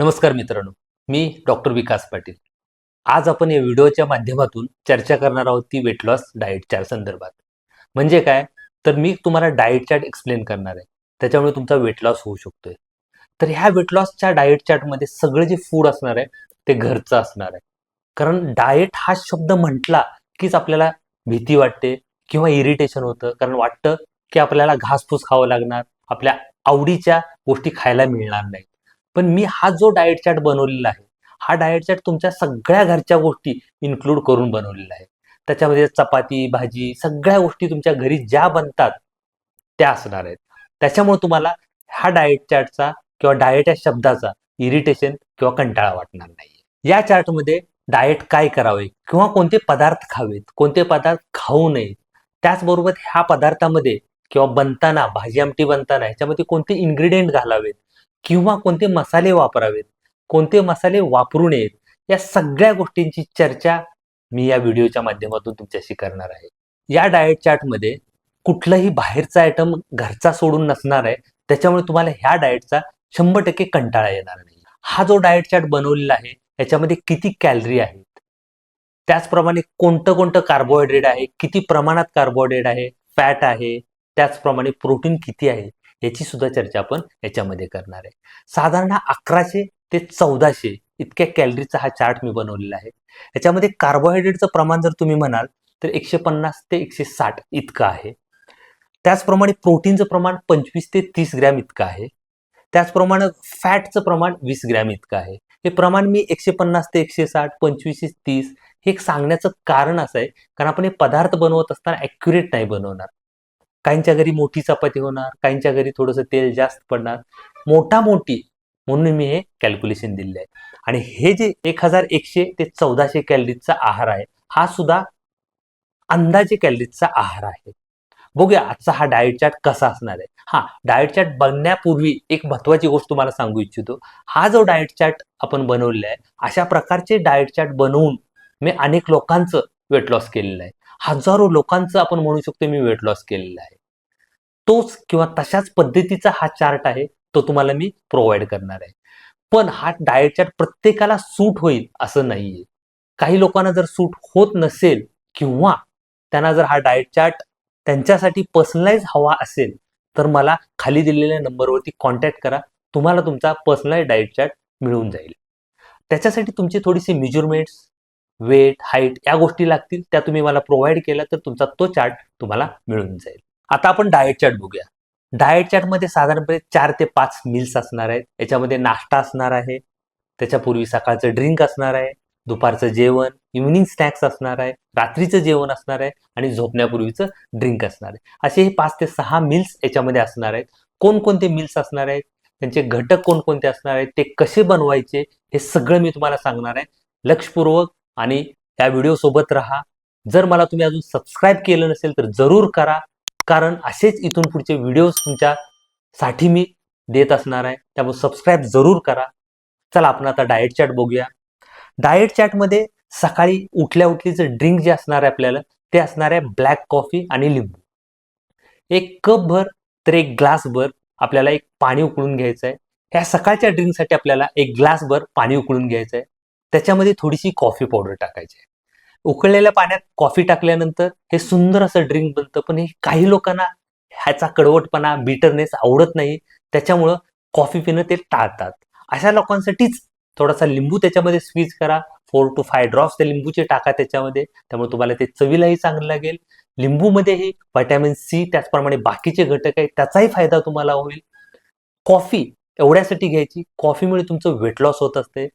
नमस्कार मित्रांनो मी डॉक्टर विकास पाटील. आज आपण या व्हिडिओच्या माध्यमातून चर्चा करणार आहोत ती वेट लॉस डाएटच्या संदर्भात. म्हणजे काय? तर मी तुम्हाला डाएट चार्ट एक्सप्लेन करणार आहे. त्याच्यामुळे तुमचा वेट लॉस होऊ शकतोय. तर ह्या वेट लॉसच्या डाएट चार्टमध्ये सगळं जे फूड असणार आहे ते घरचं असणार आहे. कारण डाएट हा शब्द म्हटला कीच आपल्याला भीती वाटते किंवा इरिटेशन होतं. कारण वाटतं की आपल्याला घासफूस खावं लागणार आपल्या आवडीच्या गोष्टी खायला मिळणार नाही. पण मी हा जो डाएट चार्ट बनवलेला आहे हा डाएट चार्ट तुमच्या सगळ्या घरच्या गोष्टी इन्क्लूड करून बनवलेला आहे. त्याच्यामध्ये चपाती भाजी सगळ्या गोष्टी तुमच्या घरी ज्या बनतात त्या असणार आहेत. त्याच्यामुळे तुम्हाला हा डाएट चार्टचा किंवा डाएट या शब्दाचा इरिटेशन किंवा कंटाळा वाटणार नाही या चार्टमध्ये डाएट काय करावे किंवा कोणते पदार्थ खावेत कोणते पदार्थ खाऊ नयेत त्याचबरोबर ह्या पदार्थामध्ये किंवा बनताना भाजी आमटी बनताना ह्याच्यामध्ये कोणते इन्ग्रेडियंट घालावेत किंवा कोणते मसाले वापरावेत कोणते मसाले वापरू नयेत या सगळ्या गोष्टींची चर्चा मी या व्हिडिओच्या माध्यमातून तुमच्याशी करणार आहे. या डाएट चार्टमध्ये कुठलंही बाहेरचा आयटम घरचा सोडून नसणार आहे त्याच्यामुळे तुम्हाला ह्या डाएटचा शंभर टक्के कंटाळा येणार नाही. हा जो डाएट चार्ट बनवलेला आहे याच्यामध्ये किती कॅलरी आहेत? त्याचप्रमाणे कोणतं कोणतं कार्बोहायड्रेट आहे किती प्रमाणात कार्बोहायड्रेट आहे फॅट आहे त्याचप्रमाणे प्रोटीन किती आहे? याची सुद्धा चर्चा आपण याच्यामध्ये करणार आहे. साधारण अकराशे ते चौदाशे इतक्या कॅलरीचा हा चार्ट मी बनवलेला आहे. याच्यामध्ये कार्बोहायड्रेटचं प्रमाण जर तुम्ही म्हणाल तर एकशे पन्नास ते एकशे साठ इतकं आहे. त्याचप्रमाणे प्रोटीनचं प्रमाण पंचवीस ते तीस ग्रॅम इतकं आहे. त्याचप्रमाणे फॅटचं प्रमाण वीस ग्रॅम इतकं आहे. हे प्रमाण मी एकशे पन्नास ते एकशे साठ पंचवीस ते तीस हे एक सांगण्याचं कारण असं आहे कारण आपण हे पदार्थ बनवत असताना ॲक्युरेट नाही बनवणार. काहींच्या घरी मोठी चपाती होणार काहींच्या घरी थोडंसं तेल जास्त पडणार. मोठा मोठी म्हणून मी हे कॅल्क्युलेशन दिले आहे. आणि हे जे एक हजार एकशे ते चौदाशे कॅलरीजचा आहार आहे हा सुद्धा अंदाजे कॅलरीजचा आहार आहे. बघूया आजचा हा डाएट चार्ट कसा असणार आहे. हा डाएट चार्ट बनण्यापूर्वी एक महत्वाची गोष्ट तुम्हाला सांगू इच्छितो. हा जो डाएट चार्ट आपण बनवलेला आहे अशा प्रकारचे डाएट चार्ट बनवून मी अनेक लोकांचं वेट लॉस केलेलं आहे. हजारो लोकांचं आपण म्हणू शकतो मी वेट लॉस केलेला आहे. तोच किंवा तशाच पद्धतीचा हा चार्ट आहे तो तुम्हाला मी प्रोव्हाइड करणार आहे. पण हा डाएट चार्ट प्रत्येकाला सूट होईल असं नाहीये. काही लोकांना जर सूट होत नसेल किंवा त्यांना जर हा डाएट चार्ट त्यांच्यासाठी पर्सनलाइज हवा असेल तर मला खाली दिलेल्या नंबरवरती कॉन्टॅक्ट करा. तुम्हाला तुमचा पर्सनलाइज डाएट चार्ट मिळून जाईल. त्याच्यासाठी तुमची थोडीशी मेजरमेंट्स वेट हाईट या गोष्टी लागतील त्या तुम्ही मला प्रोव्हाइड केल्या तर तुमचा तो चार्ट तुम्हाला मिळून जाईल. आता आपण डाएट चार्ट बघूया. डाएट चार्टमध्ये साधारणपणे चार ते पाच मिल्स असणार आहेत. याच्यामध्ये नाश्ता असणार आहे. त्याच्यापूर्वी सकाळचं ड्रिंक असणार आहे. दुपारचं जेवण इव्हनिंग स्नॅक्स असणार आहे. रात्रीचं जेवण असणार आहे. आणि झोपण्यापूर्वीचं ड्रिंक असणार आहे. असे हे पाच ते सहा मिल्स याच्यामध्ये असणार आहेत. कोणकोणते मिल्स असणार आहेत? त्यांचे घटक कोणकोणते असणार आहेत? ते कसे बनवायचे? हे सगळं मी तुम्हाला सांगणार आहे. लक्षपूर्वक आणि या व्हिडिओ सोबत राहा. जर मला तुम्ही अजून सबस्क्राईब केलं नसेल तर जरूर करा. कारण असेच इथून पुढचे व्हिडिओज तुमच्यासाठी मी देत असणार आहे. त्यामुळे सबस्क्राईब जरूर करा. चला आपण आता डाएट चार्ट बघूया. डाएट चॅटमध्ये सकाळी उठल्या उठलीचं ड्रिंक जे असणार आहे आपल्याला ते असणार आहे ब्लॅक कॉफी आणि लिंबू. एक कप भर तर एक ग्लास भर आपल्याला एक पाणी उकळून घ्यायचं आहे ह्या सकाळच्या ड्रिंकसाठी आपल्याला एक ग्लास भर पाणी उकळून घ्यायचं आहे त्याच्यामध्ये थोडीशी कॉफी पावडर टाकायची आहे. उकळलेल्या पाण्यात कॉफी टाकल्यानंतर हे सुंदर असं ड्रिंक बनतं पण हे काही लोकांना ह्याचा कडवटपणा बिटरनेस आवडत नाही. त्याच्यामुळं कॉफी पिणं ते टाळतात. अशा लोकांसाठीच थोडासा लिंबू त्याच्यामध्ये स्वीज करा. फोर टू फाय ड्रॉप्स त्या लिंबूचे टाका त्याच्यामध्ये. त्यामुळे तुम्हाला ते चवीलाही चांगलं लागेल. लिंबूमध्येही व्हिटॅमिन सी त्याचप्रमाणे बाकीचे घटक आहेत त्याचाही फायदा तुम्हाला होईल. कॉफी एवढ्यासाठी घ्यायची. कॉफीमुळे तुमचं वेट लॉस होत असते.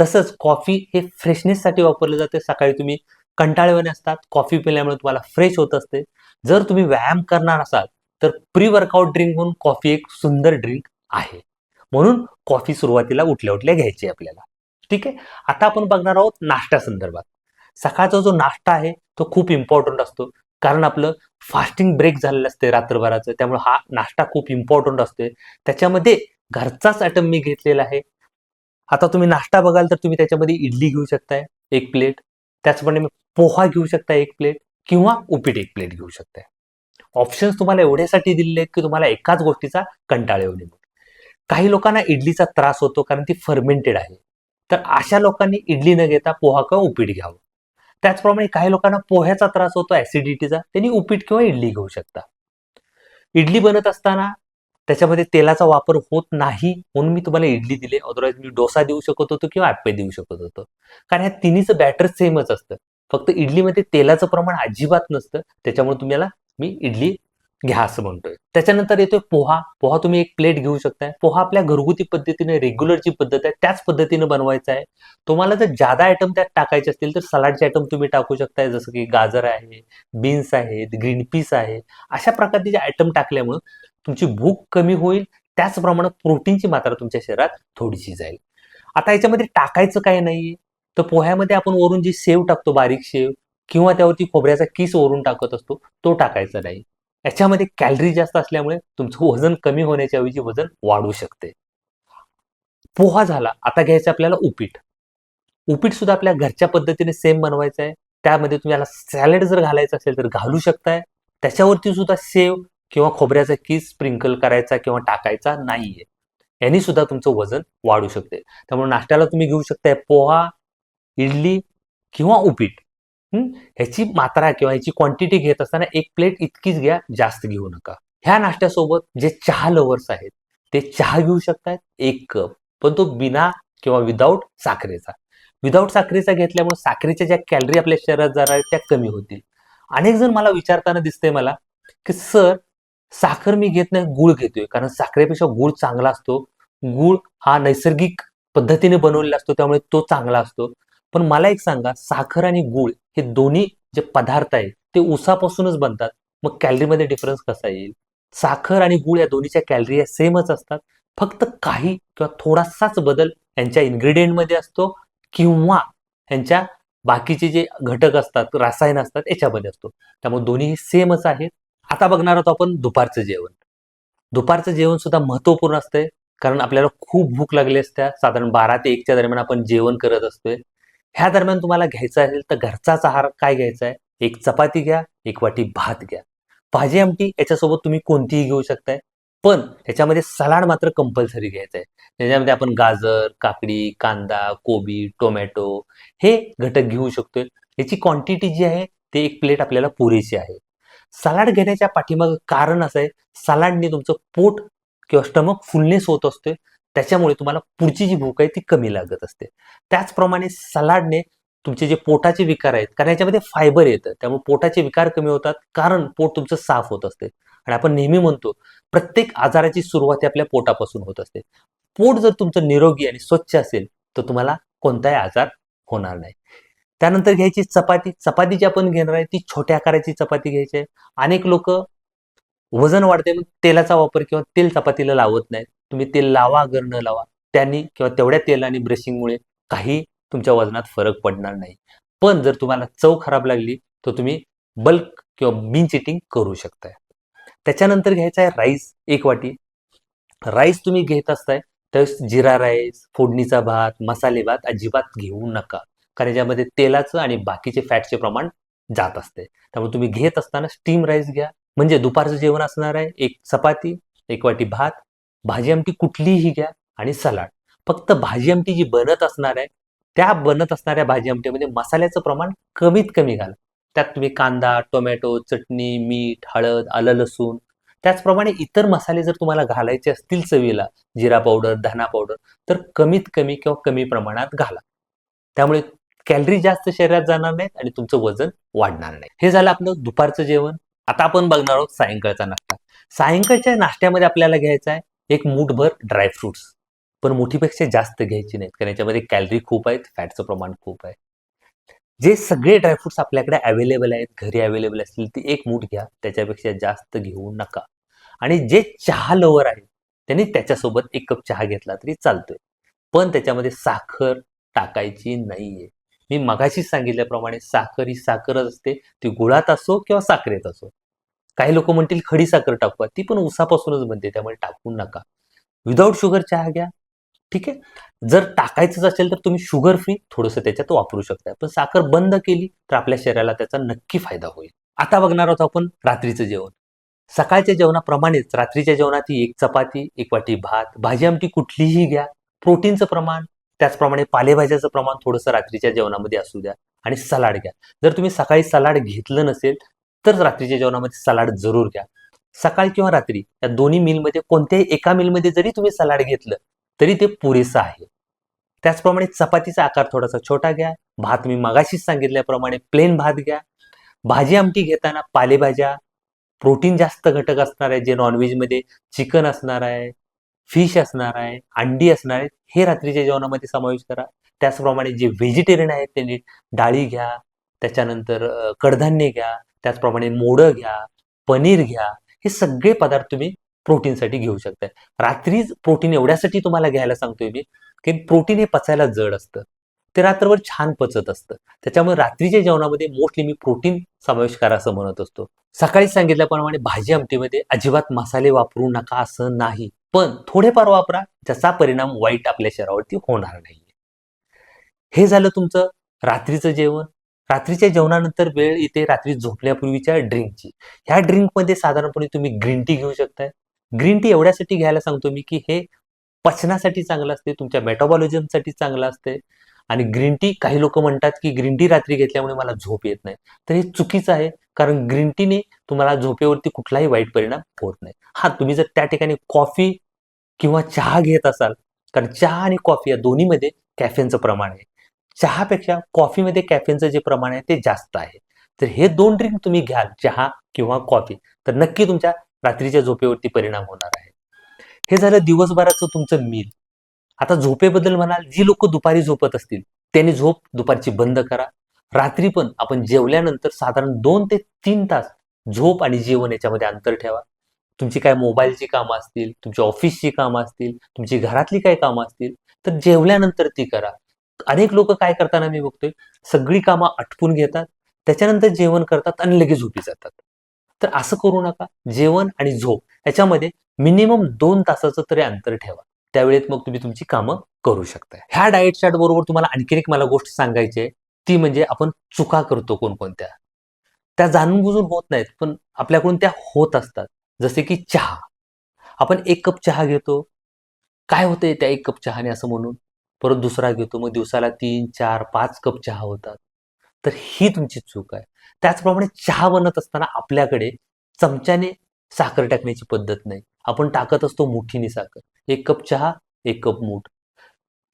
तसंच कॉफी हे फ्रेशनेससाठी वापरले जाते. सकाळी तुम्ही कंटाळेवाने असतात. कॉफी पिल्यामुळे तुम्हाला फ्रेश होत असते. जर तुम्ही व्यायाम करणार असाल तर प्री वर्कआउट ड्रिंक म्हणून कॉफी एक सुंदर ड्रिंक आहे. म्हणून कॉफी सुरुवातीला उठल्या उठल्या घ्यायची आपल्याला. ठीक आहे? आता आपण बघणार आहोत नाश्त्या संदर्भात. सकाळचा जो नाश्ता आहे तो खूप इम्पॉर्टंट असतो. कारण आपलं फास्टिंग ब्रेक झालेलं असते रात्रभराचं. त्यामुळे हा नाश्ता खूप इम्पॉर्टंट असतोय. त्याच्यामध्ये घरचाच आयटम मी घेतलेला आहे. आता तुम्ही नाश्ता बघाल तर तुम्ही त्याच्यामध्ये इडली घेऊ शकताय एक प्लेट. त्याचप्रमाणे पोहा घेऊ शकता एक प्लेट. किंवा उपीट एक प्लेट घेऊ शकताय. ऑप्शन्स तुम्हाला एवढ्यासाठी दिलेले आहेत की तुम्हाला एकाच गोष्टीचा कंटाळ येऊ नये. काही लोकांना इडलीचा त्रास होतो कारण ती फर्मेंटेड आहे. तर अशा लोकांनी इडली न घेता पोहा किंवा उपीट घ्यावं. त्याचप्रमाणे काही लोकांना पोह्याचा त्रास होतो ऍसिडिटीचा त्यांनी उपीट किंवा इडली घेऊ शकता. इडली बनत असताना त्याच्यामध्ये तेलाचा वापर होत नाही म्हणून मी तुम्हाला इडली दिली. अदरवाईज मी डोसा देऊ शकत होतो किंवा ॲप्पे देऊ शकत होतो. कारण ह्या तिन्हीचं बॅटर सेमच असतं. फक्त इडलीमध्ये तेलाचं प्रमाण अजिबात नसतं. त्याच्यामुळे तुम्हाला मी इडली घ्या असं म्हणतोय. त्याच्यानंतर येतोय पोहा. पोहा तुम्ही एक प्लेट घेऊ शकताय. पोहा आपल्या घरगुती पद्धतीने रेग्युलरची पद्धत आहे त्याच पद्धतीने बनवायचा आहे. तुम्हाला जर जादा आयटम त्यात टाकायचे असतील तर सलाडचे आयटम तुम्ही टाकू शकताय. जसं की गाजर आहे बीन्स आहेत ग्रीन पीस आहे अशा प्रकारचे जे आयटम टाकल्यामुळं तुमची भूक कमी होईल त्याचप्रमाणे प्रोटीनची मात्रा तुमच्या शरीरात थोडीशी जाईल. आता याच्यामध्ये टाकायचं काय नाहीये. तर पोह्यामध्ये आपण वरून जी सेव टाकतो बारीक शेव किंवा त्यावरती खोबऱ्याचा किस वरून टाकत असतो तो टाकायचा नाही. याच्यामध्ये कॅलरी जास्त असल्यामुळे तुमचं वजन कमी होण्याच्या ऐवजी वजन वाढू शकते. पोहा झाला. आता घ्यायचं आपल्याला उपीट. उपीट सुद्धा आपल्या घरच्या पद्धतीने सेम बनवायचं आहे. त्यामध्ये तुम्हाला सॅलड जर घालायचं असेल तर घालू शकताय. त्याच्यावरती सुद्धा सेव किंवा खोबऱ्याचा कीस स्प्रिंकल करायचा किंवा टाकायचा नाहीये. यांनी सुद्धा तुमचं वजन वाढू शकते. त्यामुळे नाश्त्याला तुम्ही घेऊ शकताय पोहा इडली किंवा उपीट. ह्याची मात्रा किंवा ह्याची क्वांटिटी घेत असताना एक प्लेट इतकीच घ्या जास्त घेऊ नका. ह्या नाश्त्यासोबत जे चहा लवर्स आहेत ते चहा घेऊ शकतात एक कप पण तो बिना किंवा विदाऊट साखरेचा. विदाऊट साखरेचा घेतल्यामुळे साखरेच्या ज्या कॅलरी आपल्या शरीरात जाणार आहेत त्या कमी होतील. अनेक जण मला विचारताना दिसतंय मला की सर साखर मी घेत नाही गुळ घेतोय. कारण साखरेपेक्षा गुळ चांगला असतो. गुळ हा नैसर्गिक पद्धतीने बनवलेला असतो त्यामुळे तो चांगला असतो. पण मला एक सांगा साखर आणि गुळ हे दोन्ही जे पदार्थ आहेत ते उसापासूनच बनतात. मग कॅलरीमध्ये डिफरन्स कसा येईल? साखर आणि गुळ या दोन्हीच्या कॅलरी या सेमच असतात. फक्त काही किंवा थोडासाच बदल यांच्या इन्ग्रेडियंटमध्ये असतो किंवा यांच्या बाकीचे जे घटक असतात रसायन असतात याच्यामध्ये असतो. त्यामुळे दोन्ही सेमच आहेत. आता बघणार आहोत आपण दुपारचं जेवण. दुपारचं जेवण सुद्धा महत्त्वपूर्ण असतंय कारण आपल्याला खूप भूक लागली असत्या. साधारण बारा ते एकच्या दरम्यान आपण जेवण करत असतोय. ह्या दरम्यान तुम्हाला घ्यायचं असेल तर घरचाच आहार काय घ्यायचा आहे? एक चपाती घ्या एक वाटी भात घ्या. भाजी आमटी याच्यासोबत तुम्ही कोणतीही घेऊ शकताय पण याच्यामध्ये सलाड मात्र कंपल्सरी घ्यायचं आहे. त्याच्यामध्ये आपण गाजर काकडी कांदा कोबी टोमॅटो हे घटक घेऊ शकतोय. याची क्वांटिटी जी आहे ते एक प्लेट आपल्याला पुरेशी आहे. सलाड घेण्याच्या पाठीमागं कारण असं आहे. सलाडने तुमचं पोट किंवा स्टमक फुलनेस होत असते त्याच्यामुळे तुम्हाला पुढची जी भूक आहे ती कमी लागत असते. त्याचप्रमाणे सलाडने तुमचे जे पोटाचे विकार आहेत कारण याच्यामध्ये फायबर येतं. त्यामुळे पोटाचे विकार कमी होतात कारण पोट तुमचं साफ होत असते. आणि आपण नेहमी म्हणतो प्रत्येक आजाराची सुरुवात आपल्या पोटापासून होत असते. पोट जर तुमचं निरोगी आणि स्वच्छ असेल तर तुम्हाला कोणताही आजार होणार नाही. त्यानंतर घ्यायची चपाती चपाती जी आपण घेणार आहे ती छोट्या आकाराची चपाती घ्यायची आहे. अनेक लोक वजन वाढते मग तेलाचा वापर किंवा तेल चपातीला लावत नाही तुम्ही तेल लावा अगर न लावा त्यांनी किंवा तेवढ्या तेल आणि ब्रशिंगमुळे काही तुमच्या वजनात फरक पडणार नाही. पण जर तुम्हाला चव खराब लागली तर तुम्ही बल्क किंवा बिन चिटिंग करू शकताय. त्याच्यानंतर घ्यायचा आहे राईस एक वाटी. राईस तुम्ही घेत असताय त्यावेळेस जिरा राईस फोडणीचा भात मसाले भात अजिबात घेऊ नका. कारण याच्यामध्ये तेलाचं आणि बाकीचे फॅटचे प्रमाण जात असते. त्यामुळे तुम्ही घेत असताना स्टीम राईस घ्या. म्हणजे दुपारचं जेवण असणार आहे एक चपाती एक वाटी भात भाजी आमटी कुठलीही घ्या आणि सलाड. फक्त भाजी आमटी जी बनत असणार आहे त्या बनत असणाऱ्या भाजी आमटीमध्ये मसाल्याचं प्रमाण कमीत कमी घाला. त्यात तुम्ही कांदा टोमॅटो चटणी मीठ हळद आलं लसूण त्याचप्रमाणे इतर मसाले जर तुम्हाला घालायचे असतील चवीला जिरा पावडर धना पावडर तर कमीत कमी किंवा कमी प्रमाणात घाला. त्यामुळे कॅलरी जास्त शरीरात जाणार नाहीत आणि तुमचं वजन वाढणार नाही. हे झालं आपलं दुपारचं जेवण. आता आपण बघणार आहोत सायंकाळचा नाश्ता. सायंकाळच्या नाश्त्यामध्ये आपल्याला घ्यायचा आहे एक मूठभर ड्रायफ्रुट्स पण मुठीपेक्षा जास्त घ्यायची नाहीत कारण याच्यामध्ये कॅलरी खूप आहेत फॅटचं प्रमाण खूप आहे. जे सगळे ड्रायफ्रुट्स आपल्याकडे अवेलेबल आहेत घरी अवेलेबल असतील ते एक मूठ घ्या. त्याच्यापेक्षा जास्त घेऊ नका. आणि जे चहा लवर आहेत त्यांनी त्याच्यासोबत एक कप चहा घेतला तरी चालतोय. पण त्याच्यामध्ये साखर टाकायची नाहीये. मी मगाशीच सांगितल्याप्रमाणे साखर ही साखरच असते. ती गुळात असो किंवा साखरेत असो. काही लोक म्हणतील खडी साखर टाकवा ती पण उसापासूनच बनते त्यामुळे टाकू नका. विदाऊट शुगर चहा घ्या. ठीक आहे? जर टाकायचंच असेल तर तुम्ही शुगर फ्री थोडंसं त्याच्यात वापरू शकता. पण साखर बंद केली तर आपल्या शरीराला त्याचा नक्की फायदा होईल. आता बघणार आहोत आपण रात्रीचं जेवण. सकाळच्या जेवणाप्रमाणेच रात्रीच्या जेवणात एक चपाती एक वाटी भात भाजी आमटी कुठलीही घ्या. प्रोटीनचं प्रमाण त्याचप्रमाणे पालेभाज्याचं प्रमाण थोडंसं रात्रीच्या जेवणामध्ये असू द्या आणि सलाड घ्या. जर तुम्ही सकाळी सलाड घेतलं नसेल तर रात्रीच्या जेवणामध्ये सलाड जरूर घ्या. सकाळ किंवा रात्री या दोन्ही मीलमध्ये कोणत्याही एका मिलमध्ये जरी तुम्ही सलाड घेतलं तरी ते पुरेसं आहे. त्याचप्रमाणे चपातीचा आकार थोडासा छोटा घ्या. भात मी मगाशीच सांगितल्याप्रमाणे प्लेन भात घ्या. भाजी आमटी घेताना पालेभाज्या प्रोटीन जास्त घटक असणार आहे जे नॉनव्हेजमध्ये चिकन असणार आहे फिश असणार आहे अंडी असणार आहे हे रात्रीच्या जेवणामध्ये समावेश करा. त्याचप्रमाणे जे व्हेजिटेरियन आहेत त्यांनी डाळी घ्या त्याच्यानंतर कडधान्य घ्या त्याचप्रमाणे मोडं घ्या पनीर घ्या हे सगळे पदार्थ तुम्ही प्रोटीनसाठी घेऊ शकता. रात्रीच प्रोटीन एवढ्यासाठी तुम्हाला घ्यायला सांगतोय मी की प्रोटीन हे पचायला जड असतं. ते रात्रभर छान पचत असतं. त्याच्यामुळे रात्रीच्या जेवणामध्ये मोस्टली मी प्रोटीन समावेश करा असं म्हणत असतो. सकाळी सांगितल्याप्रमाणे भाजी आमटीमध्ये अजिबात मसाले वापरू नका असं नाही. पण थोडेफार वापरा ज्याचा परिणाम वाईट आपल्या शरीरावरती होणार नाही हे झालं तुमचं रात्रीचं जेवण. रात्रीच्या जेवणानंतर वेळ येते रात्री झोपण्यापूर्वीच्या ड्रिंकची. ह्या ड्रिंकमध्ये साधारणपणे तुम्ही ग्रीन टी घेऊ शकताय. ग्रीन टी एवढ्यासाठी घ्यायला सांगतो मी की हे पचनासाठी चांगलं असते तुमच्या मेटाबॉलिझमसाठी चांगलं असते. आणि ग्रीन टी काही लोक म्हणतात की ग्रीन टी रात्री घेतल्यामुळे मला झोप येत नाही. तर हे चुकीचं आहे. कारण ग्रीन टीने तुम्हाला झोपेवरती कुठलाही वाईट परिणाम होत नाही. हा तुम्ही जर त्या ठिकाणी कॉफी किंवा चहा घेत असाल कारण चहा आणि कॉफी या दोन्हीमध्ये कॅफेनचं प्रमाण आहे. चहापेक्षा कॉफीमध्ये कॅफेनचं जे प्रमाण आहे ते जास्त आहे. तर हे दोन ड्रिंक तुम्ही घ्याल चहा किंवा कॉफी तर नक्की तुमच्या रात्रीच्या झोपेवरती परिणाम होणार आहे. हे झालं दिवसभराचं तुमचं मील आता झोपेबद्दल म्हणाल जी लोक दुपारी झोपत असतील त्यांनी झोप दुपारची बंद करा. रात्री पण आपण जेवल्यानंतर साधारण दोन ते तीन तास झोप आणि जेवण याच्यामध्ये अंतर ठेवा. तुमची काय मोबाईलची कामं असतील तुमची ऑफिसची कामं असतील तुमची घरातली काय कामं असतील तर जेवल्यानंतर ती करा. अनेक लोक काय करताना मी बघतोय सगळी कामं आटपून घेतात त्याच्यानंतर जेवण करतात आणि लगेच झोपी जातात. तर असं करू नका. जेवण आणि झोप याच्यामध्ये मिनिमम दोन तासाचं तरी अंतर ठेवा. त्यावेळेत मग तुम्ही तुमची कामं करू शकता ह्या डाएट चार्ट बरोबर तुम्हाला आणखी एक मला गोष्ट सांगायची आहे. ती म्हणजे आपण चुका करतो कोणकोणत्या. त्या जाणून बुजून होत नाहीत पण आपल्याकडून त्या होत असतात. जसे की चहा. आपण एक कप चहा घेतो. काय होतंय त्या एक कप चहाने असं म्हणून? परत दुसरा घेतो. मग दिवसाला तीन चार पाच कप चहा होतात. तर ही तुमची चूक आहे. त्याचप्रमाणे चहा बनत असताना आपल्याकडे चमच्याने साखर टाकण्याची पद्धत नाही. आपण टाकत असतो मुठीने साखर. एक कप चहा एक कप मूठ.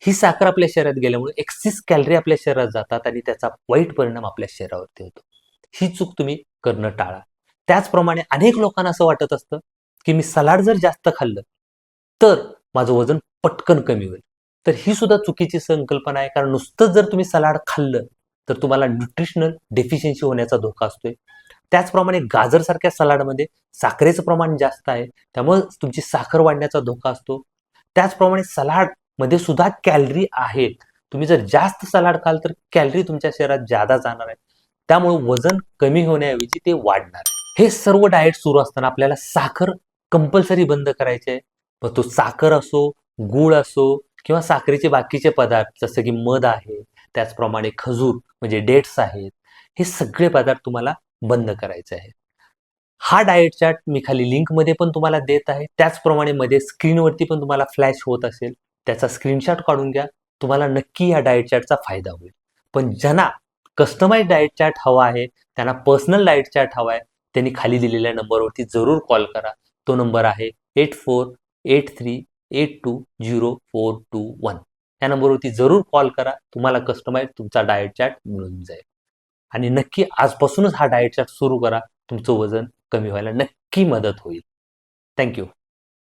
ही साखर आपल्या शरीरात गेल्यामुळे एक्सिस कॅलरी आपल्या शरीरात जातात आणि त्याचा वाईट परिणाम आपल्या शरीरावरती होतो. ही चूक तुम्ही करणं टाळा. त्याचप्रमाणे अनेक लोकांना असं वाटत असतं की मी सलाड जर जास्त खाल्लं तर माझं वजन पटकन कमी होईल. तर ही सुद्धा चुकीची संकल्पना आहे कारण नुसतंच जर तुम्ही सलाड खाल्लं तर तुम्हाला न्यूट्रिशनल डेफिशियन्सी होण्याचा धोका असतोय. त्याचप्रमाणे गाजरसारख्या सलाडमध्ये साखरेचं प्रमाण जास्त आहे त्यामुळे तुमची साखर वाढण्याचा धोका असतो. त्याचप्रमाणे सलाड मध्ये सुद्धा कॅलरी आहेत. तुम्ही जर जास्त सलाड खाल तर कॅलरी तुमच्या शरीरात जादा जाणार आहे त्यामुळे वजन कमी होण्याऐवजी ते वाढणार आहे. हे सर्व डाएट सुरू असताना आपल्याला साखर कंपल्सरी बंद करायचे आहे. मग तो साखर असो गूळ असो किंवा साखरेचे बाकीचे पदार्थ जसं की मध आहे त्याचप्रमाणे खजूर म्हणजे डेट्स आहेत हे सगळे पदार्थ तुम्हाला बंद करायचे आहेत. हा डाएट चार्ट मी खाली लिंकमध्ये पण तुम्हाला देत आहे. त्याचप्रमाणे मध्ये स्क्रीनवरती पण तुम्हाला फ्लॅश होत असेल. त्याचा स्क्रीनशॉट काढून घ्या. तुम्हाला नक्की या डाएट चार्टचा फायदा होईल. पण ज्यांना कस्टमाइज डाएट चार्ट हवा आहे त्यांना पर्सनल डाएट चार्ट हवा आहे त्यांनी खाली दिलेल्या नंबरवरती जरूर कॉल करा. तो नंबर आहे eight four eight three eight two zero four two one या नंबरवरती जरूर कॉल करा. तुम्हाला कस्टमाइज तुमचा डाएट चार्ट मिळून जाईल. आणि नक्की आजपासूनच हा डाएट चार्ट सुरू करा. तुमचं वजन कमी व्हायला नक्की मदत होईल. थँक्यू